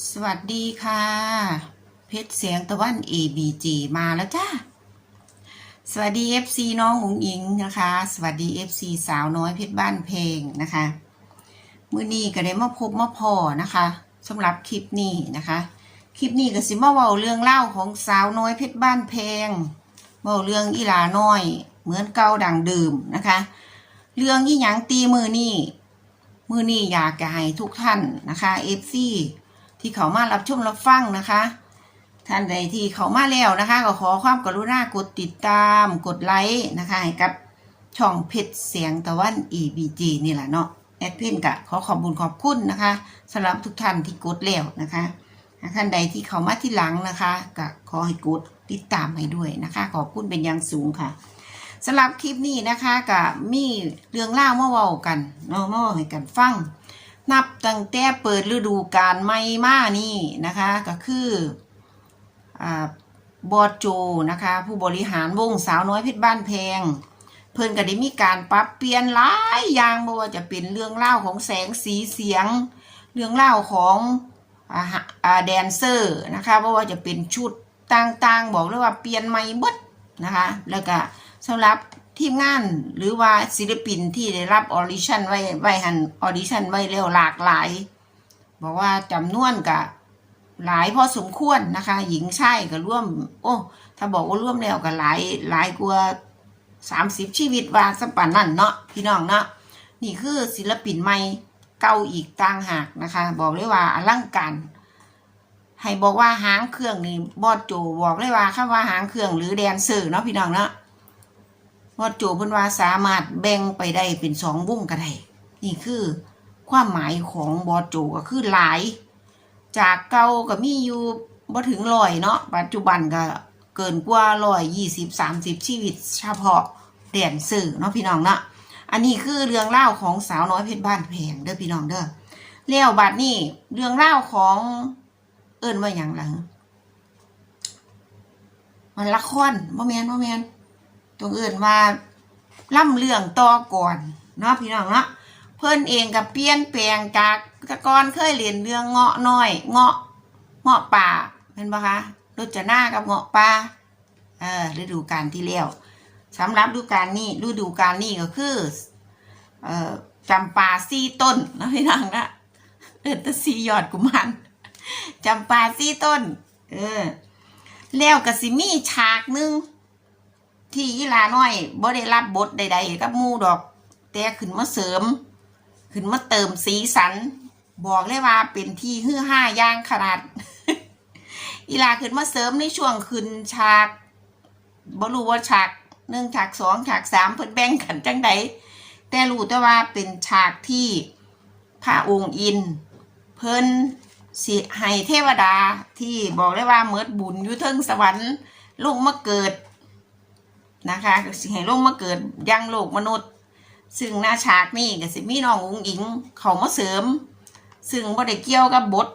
สวัสดีค่ะ เพชรเสียงตะวัน ABG มาแล้วจ้าสวัสดี FC น้องอุ๋งอิงนะคะ สวัสดี FC สาวน้อยเพชรบ้านเพลงนะคะ มื้อนี้ก็ได้มาพบมาพอนะคะสำหรับคลิปนี้นะคะ คลิปนี้ก็สิมาเว้าเรื่องเล่าของสาวน้อยเพชรบ้านเพลงเว้าเรื่องอีหลาน้อย เหมือนเก่าดังเดิมนะคะ เรื่องยี่หยังตีมือนี่มือนี่อยากจะให้ทุกท่านนะคะ FC ที่เขามารับชมรับฟังนะคะ ท่านใดที่เขามาแล้วนะคะ ก็ขอความกรุณากดติดตามกดไลค์นะคะให้กับช่องเพชรเสียงตะวัน EBG นี่แหละเนาะแอดเพนกะขอขอบบุญขอบคุณนะคะสำหรับทุกท่านที่กดแล้วนะคะท่านใดที่เขามาที่หลังนะคะก็ขอให้กดติดตามให้ด้วยนะคะ ขอบคุณเป็นอย่างสูงค่ะสำหรับคลิปนี้นะคะก็มีเรื่องเล่าวมาเว้ากันเนาะมาเว้าให้กันฟัง นับตั้งแต่เปิดฤดูกาลใหม่มานี่นะคะ ก็คืออ่าบอดโจนะคะ ผู้บริหารวงสาวน้อยเพชรบ้านแพง เพิ่นก็ได้มีการปรับเปลี่ยนหลายอย่างบ่ว่าจะเป็นเรื่องเล่าของแสงสีเสียง เรื่องเล่าของอาแดนเซอร์นะคะบ่ว่าจะเป็นชุดต่างๆ บอกเลยว่าเปลี่ยนใหม่เบิดนะคะ แล้วก็สำหรับ ทีมงานหรือว่าศิลปินที่ได้รับออดิชั่นไว้ไว้หันออดิชั่นไว้แล้วหลากหลาย บอกว่าจำนวนกะหลายพอสมควรนะคะ หญิงชายก็ร่วม โอ้ ถ้าบอกว่าร่วมแล้วก็หลายหลายกว่าสามสิบชีวิตว่าสปันนั่นเนาะพี่น้องเนาะนี่คือศิลปินใหม่เก่าอีกต่างหากนะคะ บอกเลยว่าอลังการให้บอกว่าหางเครื่องนี่บอดโจบอกเลยว่าคำว่าหางเครื่องหรือแดนเซอร์เนาะพี่น้องเนาะ ว่าโจเพิ่นว่าสามารถแบ่งไปได้เป็นสองวงก็ได้นี่คือ ความหมายของบอโจก็คือหลาย จากเก่าก็มีอยู่บ่ถึงร้อยเนาะปัจจุบันก็เกินกว่าร้อยยี่สิบสามสิบชีวิต เฉพาะแดนเซอเนาะพี่น้องเนาะอันนี้คือเรื่องเล่าของสาวน้อยเพชรบ้านแพงเด้อพี่น้องเด้อแล้วบัดนี้เรื่องเล่าของเอิ้นว่าหยังล่ะมันละครบ่แมนบ่แม่น ตรงอื่นว่าล่ำเรื่องต่อก่อนเนาะพี่น้องเนาะเพิ่อนเองกับเปลี่ยนแปลงจากตะกอนเคยเรียนเรื่องเงาะน้อย เงาะเงาะป่าเห็นปะคะรจนากับเงาะป่าเออฤดูกาลที่แล้วสำหรับฤดูกาลนี้ฤดูกาลนี้ก็คือเอ่อจำปาซี่ต้นนะพี่น้องนะเออตะซียอดกุมันจำปาซี่ต้น เออ แล้วก็สิมีฉากหนึง ที่ยีลาน้อยบ่ได้รับบทใดๆกับมูดอก แต่ขึ้นมาเสริม ขึ้นมาเติมสีสัน บอกเลยว่าเป็นที่ฮือห้าย่างขนาดอีลาขึ้นมาเสริมในช่วงขึ้นฉากบ่รู้ว่าฉากหนึ่งฉากสองฉากสามเพิ่นแบ่งกันจังใดแต่รู้แต่ว่าเป็นฉากที่พระองค์อิน เพิ่นสิให้เทวดาที่บอกเลยว่าเมิดบุญอยู่เทิงสวรรค์ลงมาเกิด นะคะสิให้ลงมาเกิดยังโลกมนุษย์ ซึ่งหน้าฉากนี่ก็สิมีน้องอุ๋งอิงเขามาเสริม ซึ่งบ่ได้เกี่ยวกับบท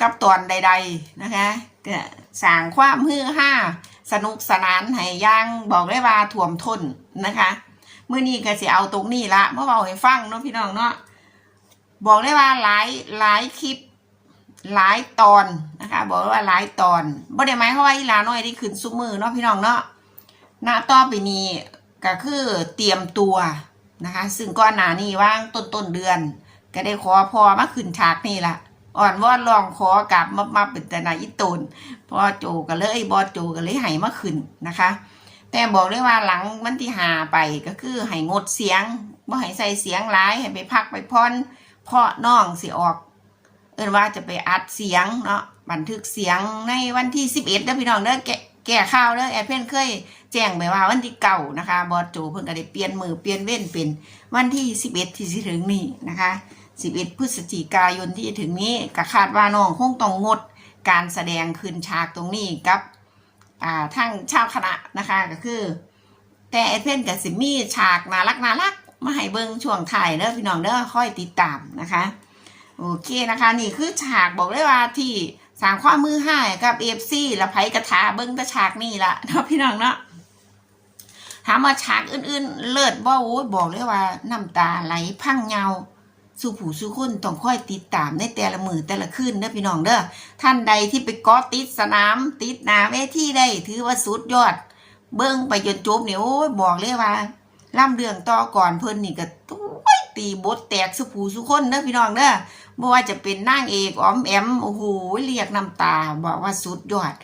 กับตอนใด ๆนะคะก็สร้างความฮือฮาสนุกสนานให้ย่างบอกได้ว่าถ่วมทนนะคะเมื่อนี้ก็สิเอาตรงนี้ละเมื่อเราให้ฟังเนาะพี่น้องเนาะบอกได้ว่าหลายหลายคลิปหลายตอนนะคะ บอกว่าหลายตอนบ่ได้หมายวามว่าอีลาน้อยที่ขึ้นซุ้มือเนาะพี่น้องเนาะ ณต่อไปนี้ก็คือเตรียมตัวนะคะ ซึ่งก่อนหนานี้ว่างต้นต้นเดือน ก็ได้ขอพอมาขึ้นฉากนี่ละอ่อนวอนลองขอกลับมามาเป็นแต่นาอิตนพอโจก็เลยบอโจก็เลยให้มาขึ้นนะคะ แต่บอกเลยว่าหลังวันที่หาไปก็คือให้งดเสียงบ่ให้ใส่เสียงร้ายให้ไปพักไปพอนเพาะน้องสิออก เอินว่าจะไปอัดเสียงเนาะบันทึกเสียงในวันที่สิบเอ็ดเด้อพี่น้องเด้อแกะแก่ข่าวเด้อแอดเพนเคย แจ้งไปว่าวันที่เก่านะคะบอสโจเพิ่งก็ได้เปลี่ยนมือเปลี่ยนเว้นเป็นวันที่สิบเอ็ดที่จะถึงนี้นะคะสิบเอ็ดพฤศจิกายนที่จะถึงนี้ก็คาดว่าน้องคงต้องงดการแสดงคืนฉากตรงนี้กับอ่าทั้งชาวคณะนะคะก็คือ แต่แอดเพ่นกับสิมี่ฉากน่ารักน่ารักมาให้เบิ้งช่วงถ่ายเด้อพี่น้องเด้อค่อยติดตามนะคะโอเคนะคะนี่คือฉากบอกเลยว่าที่สางความมือห้ากับเอฟซีและไผกระถาเบิ้งต่ฉากนี่ละเนาะพี่น้องเนาะ ถามว่าฉากอื่นๆ เลิศบ่โอ้ยบอกเลยว่าน้ำตาไหลพังเงาสู่ผู้สู่คนต้องค่อยติดตามในแต่ละมือแต่ละคืนเด้อพี่น้องเด้อท่านใดที่ไปกาะติดสนาม ติดหนาเวทีได้ ถือว่าสุดยอด เบิ้งไปจนจบเนี่ยโอ้ยบอกเลยว่าล่ำเรื่องต่อก่อนเพิ่นนี่ก็ตุ้ยตีบทแตกสุผูสุคนเด้อพี่น้องเด้อบ่ว่าจะเป็นนางเอกออมแอมโอ้โหเรียกน้ำตา บอกว่าสุดยอด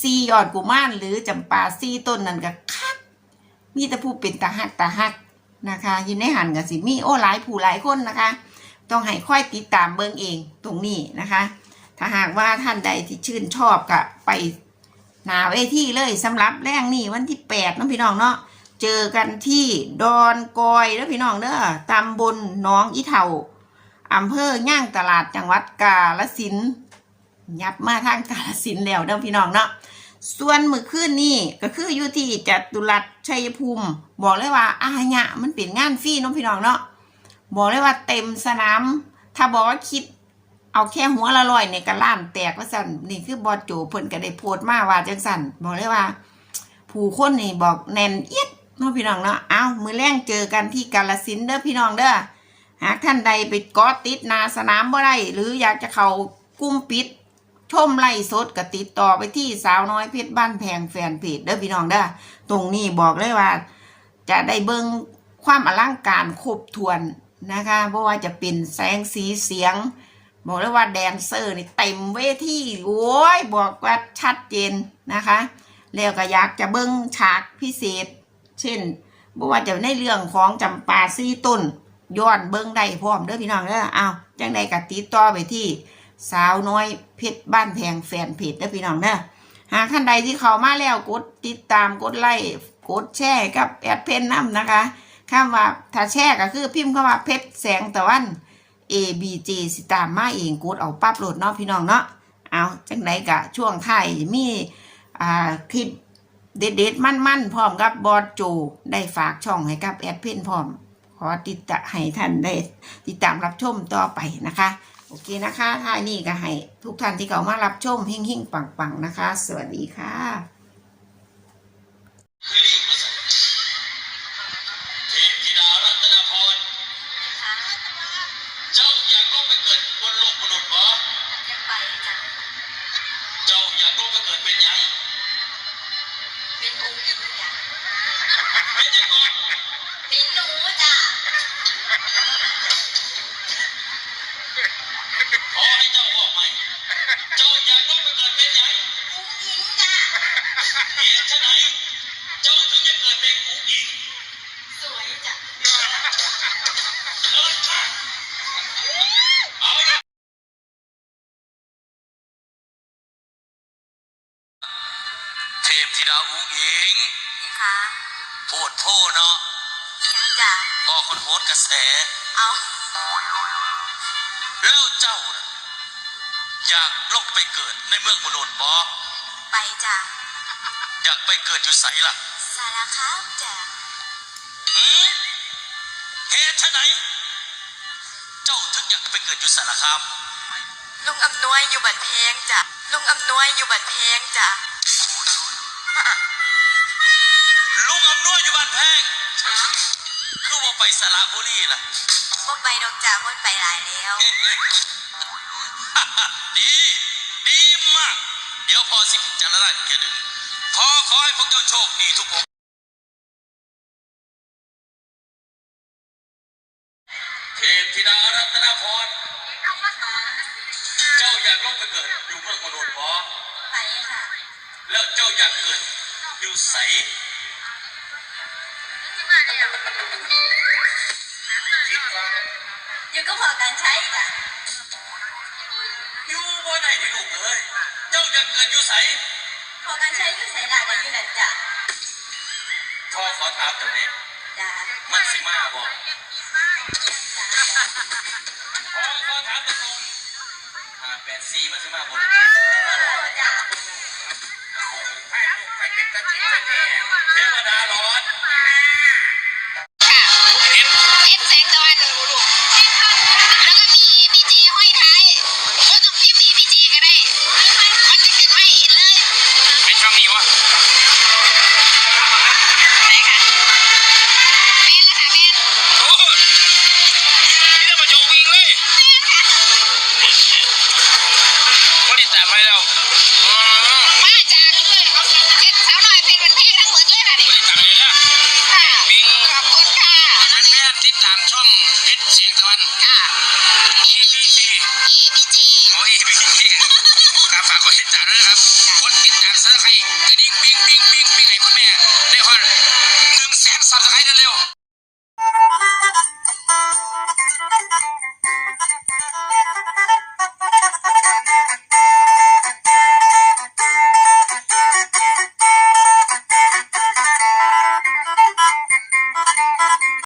ซียอดกุมารหรือจำปาซีต้นนั่นก็คัก มีแต่ผู้เป็นตาฮักตาฮักนะคะอยู่ในหันก็สิมีโอ้หลายผู้หลายคนนะคะ ต้องให้ค่อยติดตามเบิ่งเองตรงนี้นะคะ ถ้าหากว่าท่านใดที่ชื่นชอบก็ไปหนาเวทีเลยสำหรับแรงนี่วันที่แปดน้องพี่น้องเนาะเจอกันที่ดอนกอยแล้วพี่น้องเด้อตำบลหน้องอีเถาอำเภอย่างตลาดจังหวัดกาฬสินยับมาทางกาฬสินแล้วเด้อพี่น้องเนาะ ส่วนมือคืนนี่ก็คืออยู่ที่จตุรัสชัยภูมิ บอกเลยว่าอาหะมันเป็นงานฟรีน้องพี่น้องเนาะบอกเลยว่าเต็มสนาม ถ้าบอกว่าคิด เอาแค่หัวละลอยเนี่ยก็ล้านแตกว่าสั่นนี่คือบอโจเพิ่นก็ได้โพสต์มาว่าจังสั่นบอกเลยว่า ผู้คนนี่บอกแน่นเอียดเนาะพี่น้องเนาะเอามือแรงเจอกันที่กาลสินเด้อพี่น้องเด้อหากท่านใดไปกาะติดนาสนามบ่ได้หรืออยากจะเข้ากุ้มปิด ชมไล่สดก็ติดต่อไปที่สาวน้อยเพชรบ้านแพงแฟนเพจเด้อพี่น้องเด้อตรงนี้บอกเลยว่า จะได้เบิ่งความอลังการครบถ้วนนะคะเพราะว่าจะเป็นแสงสีเสียง บอกเลยว่าแดนเซอร์นี่เต็มเวทีโอ้ยบอกว่าชัดเจนนะคะแล้วก็อยากจะเบิ้งฉากพิเศษ เช่นบอกว่าจะในเรื่องของจำปาซี่ต้นย้อนเบิ้งได้พร้อมเด้อพี่น้องเด้ออ้าวจังใดก็ติดต่อไปที่ สาวน้อยเพชรบ้านแพงแฟนเพจเด้อพี่น้องเด้อหากท่านใดที่เข้ามาแล้วกดติดตามกดไลค์กดแชร์กับแอดเพนน้ำนะคะคำว่าถ้าแชร์ก็คือพิมพ์เข้ามาเพชรแสงตะวัน A B J สิตามมาเองกดเอาปั๊บโหลดเนาะพี่น้องเนาะเอาจังไดกะช่วงไทยมีอ่าคลิปเด็ดๆมั่นๆพร้อมกับบอสโจได้ฝากช่องให้กับแอดเพนพร้อมขอติดตามให้ท่านได้ติดตามรับชมต่อไปนะคะ โอเคนะคะท่านี้ก็ให้ทุกท่านที่เข้ามารับชมหิ่งๆปังๆนะคะ สวัสดีค่ะ พธิดาอุ้งอิงพี่คะโพดโทเนาะพี่ยังจ้ะพอคนโพสต์กระแส เอาแล้วเจ้าน่ะอยากลงไปเกิดในเมืองมนุษย์บ่ไปจ้ะอยากไปเกิดอยู่ไสล่ะสารคามจ้ะหืมเหตุไฉนเจ้าถึงอยากไปเกิดอยู่สารคามลุงอำนวยอยู่บัดเพงจ้ะลุงอำนวยอยู่บัดเพงจ้ะ ลุงอำนวยอยู่บ้านแพงคือว่าไปสระบุรีล่ะว่าไปดอกจ้ะว่าไปหลายแล้ว ดี ดีมาก เดี๋ยวพอสิจะละได้แค่ดึงพอขอให้พวกเจ้าโชคดีทุกคนเทพธิดารัตนพร เจ้าอยากลงไปเกิดอยู่เมืองมนุษย์บ่ไปค่ะ แล้วเจ้าอยากเกิดอยู่ใสคิดว่าอยู่ก็พอการใช้จ้ะอยู่บ่ได้ที่ลูกเอ้ยเจ้าอยากเกิดอยู่ใสพอการใช้คือใส่หลากันอยู่นั่นจ้ะพ่อขอถามเจ้าเนี่ยจ้ะมันสิมาบ่จ้ะพ่อขอถามตรงๆห้าแปดสี่มันสิมาบ่ วิ่งวิ่งไหนคุณแม่ได้ฮอตหนึ่งแสนสับสไครต์เร็ว